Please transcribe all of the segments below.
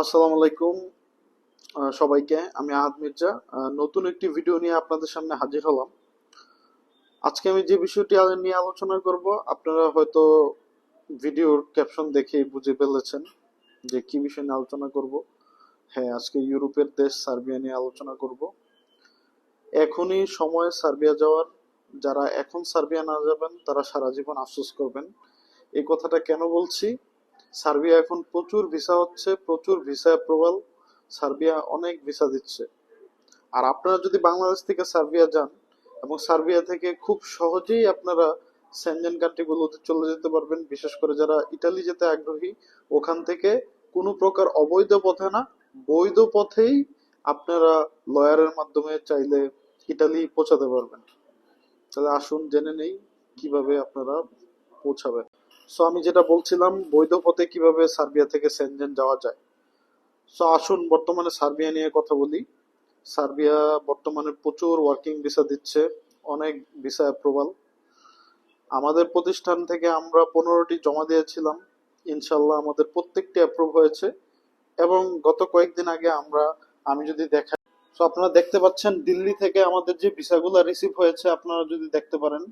আসসালামু আলাইকুম সবাইকে। আমি আহাদ মির্জা নতুন একটি ভিডিও নিয়ে আপনাদের সামনে হাজির হলাম। আজকে আমি যে বিষয়টি নিয়ে আলোচনা করব, আপনারা হয়তো ভিডিওর ক্যাপশন দেখে বুঝে ফেলেছেন যে কি বিষয় নিয়ে আলোচনা করব। হ্যাঁ আজকে ইউরোপের দেশ সার্বিয়া নিয়ে আলোচনা করব। এখনই সময় সার্বিয়া যাওয়ার। যারা এখন সার্বিয়া না যাবেন, তারা সারা জীবন আফসোস করবেন। এই কথাটা কেন বলছি? সার্বিয়া এখন প্রচুর ভিসা হচ্ছে, প্রচুর ভিসা অ্যাপ্রুভাল সার্বিয়া অনেক ভিসা দিচ্ছে। আর আপনারা যদি বাংলাদেশ থেকে সার্বিয়া যান এবং সার্বিয়া থেকে খুব সহজেই আপনারা সেনজেন কান্ট্রিগুলোতে চলে যেতে পারবেন, বিশেষ করে যারা ইটালি যেতে আগ্রহী, ওখান থেকে কোনো প্রকার অবৈধ পথে না, বৈধ পথেই আপনারা লয়ারের মাধ্যমে চাইলে ইটালি পৌঁছাতে পারবেন। তাহলে আসুন, জেনে নেই কীভাবে আপনারা পৌঁছাবেন। সো আমি যেটা বলছিলাম, বৈধ পথে কীভাবে সার্বিয়া থেকে সেনজেন যাওয়া যায়? সো আসুন বর্তমানে সার্বিয়া নিয়ে কথা বলি। সার্বিয়া বর্তমানে প্রচুর ওয়ার্কিং ভিসা দিচ্ছে, অনেক ভিসা অ্যাপ্রুভাল আমাদের প্রতিষ্ঠান থেকে আমরা পনেরোটি জমা দিয়েছিলাম। ইনশাল্লাহ আমাদের প্রত্যেকটি অ্যাপ্রুভ হয়েছে এবং গত কয়েকদিন আগে আমরা, আমি যদি দেখা তো আপনারা দেখতে পাচ্ছেন দিল্লি থেকে আমাদের যে ভিসাগুলো রিসিভ হয়েছে, আপনারা যদি দেখতে পারেন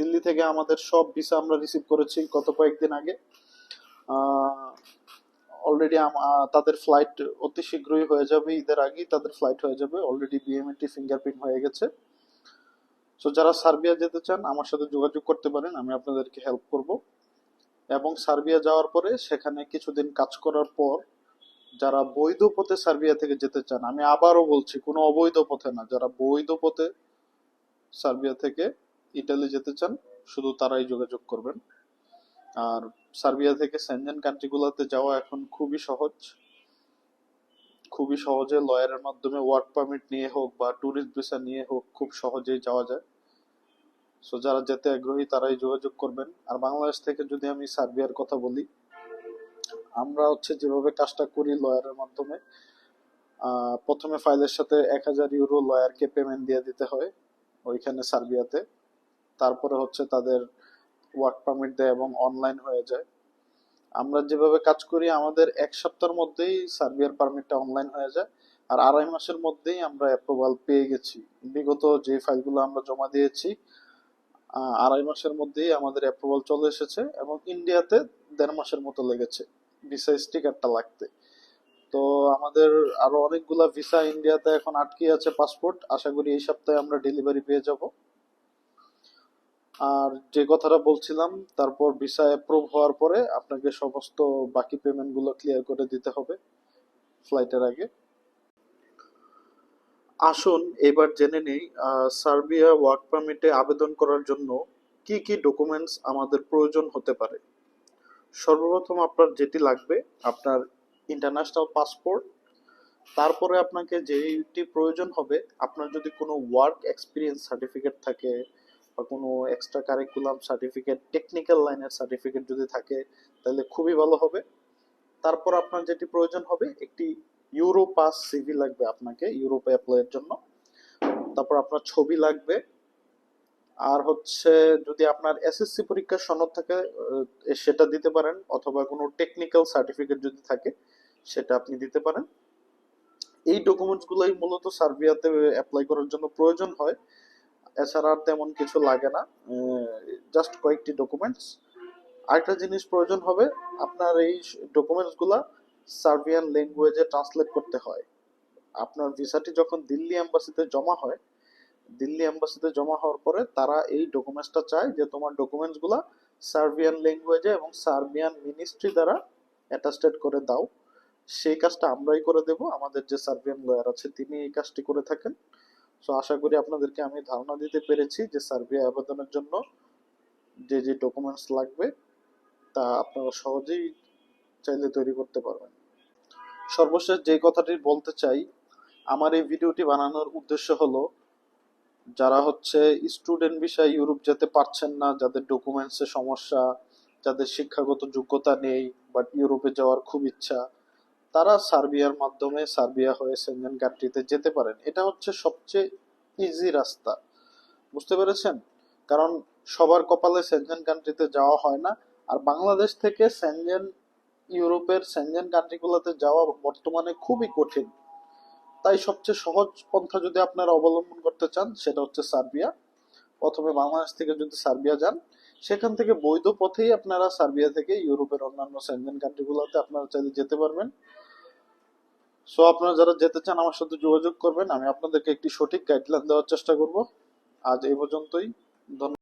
দিল্লি থেকে আমাদের সব ভিসা আমরা রিসিভ করেছি গত কয়েকদিন আগে। অলরেডি তাদের ফ্লাইট অতি শীঘ্রই হয়ে যাবে, ঈদের আগেই তাদের ফ্লাইট হয়ে যাবে। অলরেডি বিএমএটি ফিঙ্গারপ্রিন্ট হয়ে গেছে। সো যারা সার্বিয়া যেতে চান, আমার সাথে যোগাযোগ করতে পারেন, আমি আপনাদেরকে হেল্প করব। এবং সার্বিয়া যাওয়ার পরে সেখানে কিছুদিন কাজ করার পর যারা বৈধ পথে সার্বিয়া থেকে যেতে চান, আমি আবারও বলছি, কোনো অবৈধ পথে না, যারা বৈধ পথে সার্বিয়া থেকে ইটালি যেতে চান, শুধু তারাই যোগাযোগ করবেন। আর সার্বিয়া থেকে সেনজেন কান্ট্রিগুলোতে যাওয়া এখন খুবই সহজ। খুবই সহজে লয়ারের মাধ্যমে ওয়ার্ক পারমিট নিয়ে হোক বা ট্যুরিস্ট ভিসা নিয়ে হোক খুব সহজেই যাওয়া যায়। সো যারা যেতে আগ্রহী তারাই যোগাযোগ করবেন। আর বাংলাদেশ থেকে যদি আমি সার্বিয়ার কথা বলি, আমরা হচ্ছে যেভাবে কাজটা করি লয়ারের মাধ্যমে প্রথমে ফাইলের সাথে এক হাজার ইউরো লয়ারকে পেমেন্ট দিয়ে দিতে হয় ওইখানে সার্বিয়াতে। তারপরে হচ্ছে তাদের ওয়ার্ক পারমিট দেয় এবং অনলাইন হয়ে যায়। আমরা যেভাবে কাজ করি, আমাদের এক সপ্তাহের মধ্যেই সার্বিয়ার পারমিটটা অনলাইন হয়ে যায় আর আড়াই মাসের মধ্যেই আমরা অ্যাপ্রুভাল পেয়ে গেছি। বিগত যে ফাইলগুলো আমরা জমা দিয়েছি আড়াই মাসের মধ্যেই আমাদের অ্যাপ্রুভাল চলে এসেছে এবং ইন্ডিয়াতে দেড় মাসের মতো লেগেছে ভিসা স্টিকারটা লাগতে। তো আমাদের আরও অনেকগুলা ভিসা ইন্ডিয়াতে এখন আটকে আছে পাসপোর্ট আশা করি এই সপ্তাহে আমরা ডেলিভারি পেয়ে যাব। আর যে কথাটা বলছিলাম, তারপর ভিসা অ্যাপ্রুভ হওয়ার পরে আপনাকে সমস্ত বাকি পেমেন্টগুলো ক্লিয়ার করে দিতে হবে ফ্লাইটের আগে। আসুন, এবার জেনে নেই সার্বিয়া ওয়ার্ক পারমিটে আবেদন করার জন্য কি কি ডকুমেন্টস আমাদের প্রয়োজন হতে পারে? সর্বপ্রথম আপনার যেটি লাগবে, আপনার ইন্টারন্যাশনাল পাসপোর্ট তারপরে আপনাকে যেটি প্রয়োজন হবে, আপনার যদি কোনো ওয়ার্ক এক্সপিরিয়েন্স সার্টিফিকেট থাকে বা কোনো এক্সট্রা কারিকুলাম সার্টিফিকেট টেকনিক্যাল লাইনের সার্টিফিকেট যদি থাকে, তাহলে খুবই ভালো হবে। তারপর আপনার যেটি প্রয়োজন হবে, একটি ইউরো পাস সিভি লাগবে আপনাকে ইউরোপে অ্যাপ্লাইয়ের জন্য। তারপর আপনার ছবি লাগবে। আর হচ্ছে যদি আপনার এসএসসি পরীক্ষার সনদ থাকে সেটা দিতে পারেন, অথবা কোনো টেকনিক্যাল সার্টিফিকেট যদি থাকে, সেটা আপনি দিতে পারেন। এই ডকুমেন্টস গুলোই মূলত সার্বিয়াতে অ্যাপ্লাই করার জন্য প্রয়োজন হয়। এছাড়া আর তেমন কিছু লাগে না। জাস্ট কয়েকটি ডকুমেন্টস আরেকটা জিনিস প্রয়োজন হবে, আপনার এই ডকুমেন্টসগুলা সার্বিয়ান ল্যাঙ্গুয়েজে ট্রান্সলেট করতে হয়। আপনার ভিসাটি যখন দিল্লি এম্বাসিতে জমা হয়, দিল্লি এম্বাসিতে জমা হওয়ার পরে তারা এই ডকুমেন্টসটা চায় যে তোমার ডকুমেন্টসগুলা সার্বিয়ান ল্যাঙ্গুয়েজে এবং সার্বিয়ান মিনিস্ট্রি দ্বারা অ্যাটাস্টেড করে দাও। সেই কাজটা আমরাই করে দেব। আমাদের যে সার্বিয়ান লয়ার আছে, তিনি এই কাজটি করে থাকেন। সো আশা করি আপনাদেরকে আমি ধারণা দিতে পেরেছি যে সার্বিয়া আবেদনের জন্য যে যে ডকুমেন্টস লাগবে, তা আপনারা সহজেই চাইলে তৈরি করতে পারবেন। সর্বশেষ যে কথাটি বলতে চাই, আমার এই ভিডিওটি বানানোর উদ্দেশ্য হলো, যারা হচ্ছে স্টুডেন্ট বিষয়ে ইউরোপ যেতে পারছেন না, যাদের ডকুমেন্টসের সমস্যা, যাদের শিক্ষাগত যোগ্যতা নেই বাট ইউরোপে যাওয়ার খুব ইচ্ছা তারা সার্বিয়ার মাধ্যমে সার্বিয়া হয়ে সেনজেন কান্ট্রিতে যেতে পারেন। এটা হচ্ছে সবচেয়ে ইজি রাস্তা। বুঝতে পেরেছেন? কারণ সবার কপালে সেনজেন কান্ট্রিতে যাওয়া হয় না। আর বাংলাদেশ থেকে সেনজেন ইউরোপের সেনজেন কান্ট্রিগুলোতে যাওয়া বর্তমানে খুবই কঠিন। তাই সবচেয়ে সহজ পন্থা যদি আপনারা অবলম্বন করতে চান, সেটা হচ্ছে সার্বিয়া। প্রথমে বাংলাদেশ থেকে যদি সার্বিয়া যান, সেখান থেকে বৈধ পথেই আপনারা সার্বিয়া থেকে ইউরোপের অন্যান্য সেনজেন কান্ট্রিগুলোতে আপনারা চাইলে যেতে পারবেন। সো আপনারা যারা যেতে চান আমার সাথে যোগাযোগ করবেন। আমি আপনাদেরকে একটি সঠিক গাইডলাইন দেওয়ার চেষ্টা করব। আজ এই পর্যন্তই। ধন্যবাদ।